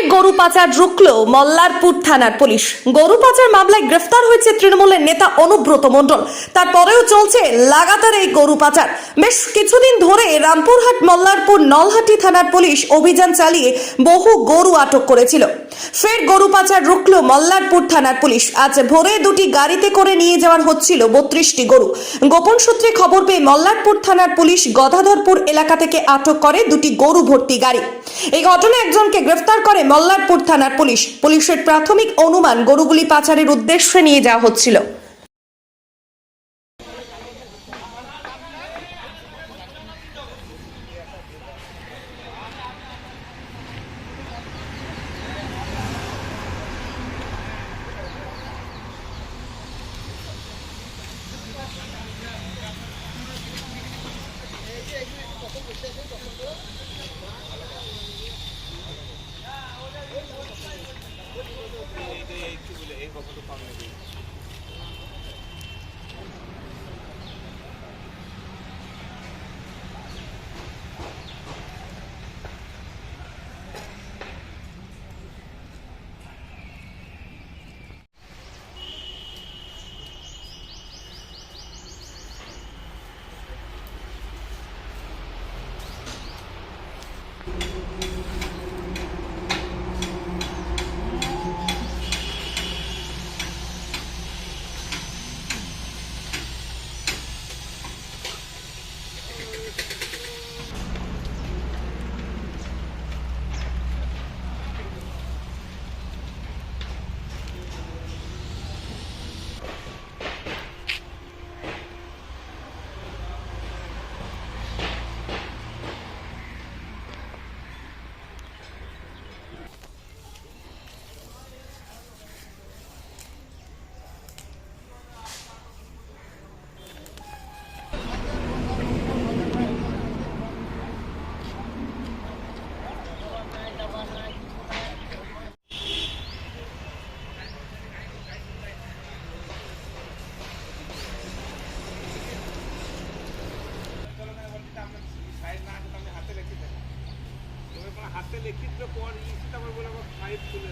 ফের গরু পাচার রুখল মল্লারপুর থানার পুলিশ। গরু পাচার মামলায় গ্রেফতার হয়েছে তৃণমূলের নেতা অনুব্রত মণ্ডল। তারপরেও চলছে লাগাতার এই গরু পাচার। বেশ কিছুদিন ধরে রামপুরহাট, মল্লারপুর, নলহাটি থানার পুলিশ অভিযান চালিয়ে বহু গরু আটক করেছিল। ফের গরু পাচার রুখল মল্লারপুর থানার পুলিশ। আজ ভোরে দুটি গাড়িতে করে নিয়ে যাওয়ার হচ্ছিল বত্রিশটি গরু। গোপন সূত্রে খবর পেয়ে মল্লারপুর থানার পুলিশ গদাধরপুর এলাকা থেকে আটক করে দুটি গরু ভর্তি গাড়ি। এই ঘটনায় একজনকে গ্রেফতার করে মল্লারপুর থানার পুলিশ পুলিশের প্রাথমিক অনুমান গরুগুলি পাচারের উদ্দেশ্যে নিয়ে যাওয়া হচ্ছিল। Copa do Palmeiras. লিখিত পর ইসিটা আমার বলে আমার ফাইভ তুলে।